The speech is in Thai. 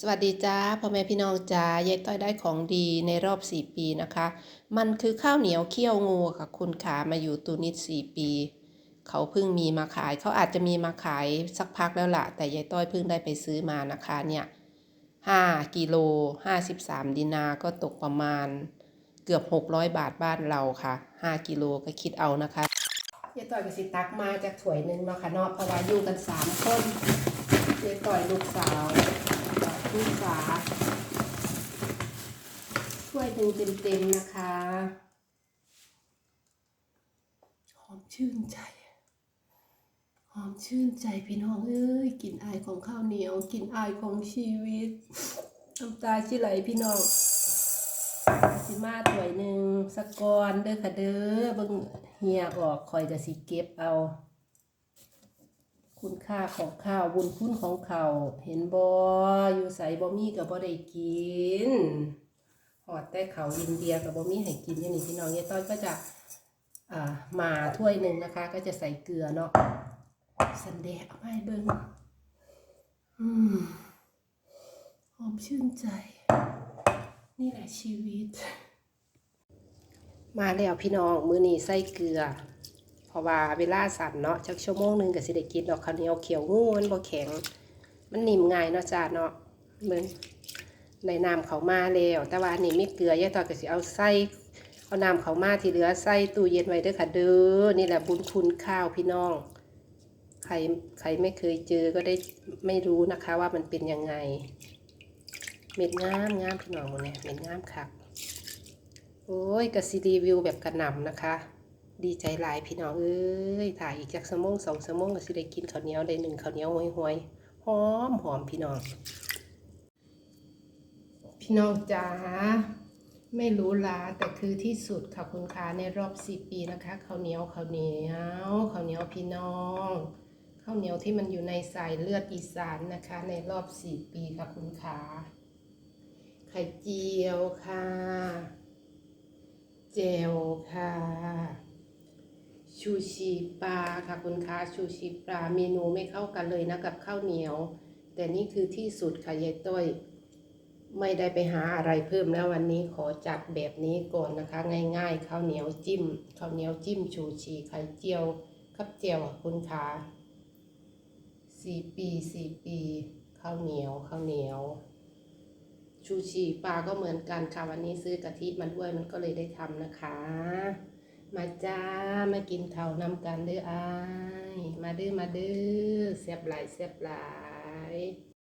สวัสดีจ้าพ่อแม่พี่น้องจ้ายายต้อยได้ของดีในรอบ 4 ปีนะคะ มันคือข้าวเหนียวเคี่ยวงูค่ะคุณขามาอยู่ตูนิด4 ปี เขาเพิ่งมีมาขาย เขาอาจจะมีมาขายสักพักแล้วล่ะแต่ยายต้อยเพิ่งได้ไปซื้อมานะคะเนี่ย5กิโล53 ดินาก็ตกประมาณ เกือบ 600 บาทบ้านเราค่ะ 5 กิโลก็คิดเอานะคะยายต้อยก็สิตักมาจากถ้วยนึงเนาะค่ะเนาะเพราะว่าอยู่กัน 3 คนยายต้อยลูกสาว ลูกฝาถ้วยหนึ่งเต็มๆนะคะหอมชื่นใจหอมชื่นใจพี่น้องเอ้ยกลิ่นอายของข้าวเหนียวกลิ่นอายของชีวิตน้ำตาชิไหลพี่น้องสิมาถ้วยหนึ่งสะกอนเด้อค่ะเด้อเบิ่งเหียออกคอยจะสิเก็บเอา คุณค่าของข้าวบุญคุณของเขาเห็นบออยู่ใส่บอมี่กับบ่ได้กินหอดแต่เขาอินเดียกับบอมี่ให้กินอย่างนี้พี่น้องยายต้อยก็จะอ่ามาถ้วยหนึ่งนะคะ ก็จะใส่เกลือเนาะสันเดะเอาไม่เบิ้งอืมหอมชื่นใจ นี่แหละชีวิต มาแล้วพี่น้องมือนี้ใส่เกลือ เพราะว่าเวลาสั่นเนาะจักชั่วโมงหนึงก็สิได้กินดอกข้าวเหนียวเขียวงูมันบ่แข็ง มันนิ่มง่ายเนาะจ้าเนาะเหมือนในน้ำเขามาแล้ว แต่ว่าอันนี้มีเกลือยายตอยก็สิเอาใส่เอาน้ำเขามาที่เหลือใส่ตู้เย็นไว้ด้อค่ะเด้อนี่แหละบุญคุณข้าวพี่น้อง ใครใครไม่เคยเจอก็ได้ไม่รู้นะคะว่ามันเป็นยังไง เม็ดงามงามพี่น้องหมดเนี่ยเม็ดงามคักโอ้ยกสิรีวิวแบบกระหน่ำนะคะ ดีใจหลายพี่น้องเอ้ยถ่ายอีกจากสมองสองสมองก็สิได้กินข้าวเหนียวได้หนึ่งข้าวเหนียวห่วยห่วยหอมหอมพี่น้อง พี่น้องจ๋าไม่รู้ลาแต่คือที่สุดค่ะคุณคะในรอบสิปีนะคะข้าวเหนียวข้าวเหนียวข้าวเหนียวพี่น้องข้าวเหนียวที่มันอยู่ในสายเลือดอีสานนะคะ ในรอบสี่ปีค่ะคุณคะไข่เจียวค่ะเจลค่ะ ชูชีปลาค่ะคุณคะชูชีปลาเมนูไม่เข้ากันเลยนะกับข้าวเหนียว แต่นี่คือที่สุดค่ะยายต้อยไม่ได้ไปหาอะไรเพิ่มแล้ววันนี้ขอจัดแบบนี้ก่อนนะคะ ง่ายๆข้าวเหนียวจิ้มข้าวเหนียวจิ้มชูชีไข่เจียวกับเจียวคุณคะสี่ปีสี่ปีข้าวเหนียวข้าวเหนียว ชูชีปลาก็เหมือนกันค่ะวันนี้ซื้อกะทิมาด้วยมันก็เลยได้ทำนะคะ มาจ้ามากินข้าวนำกันเด้ออาย มาเด้อมาเด้อเสียบหลายเสียบหลาย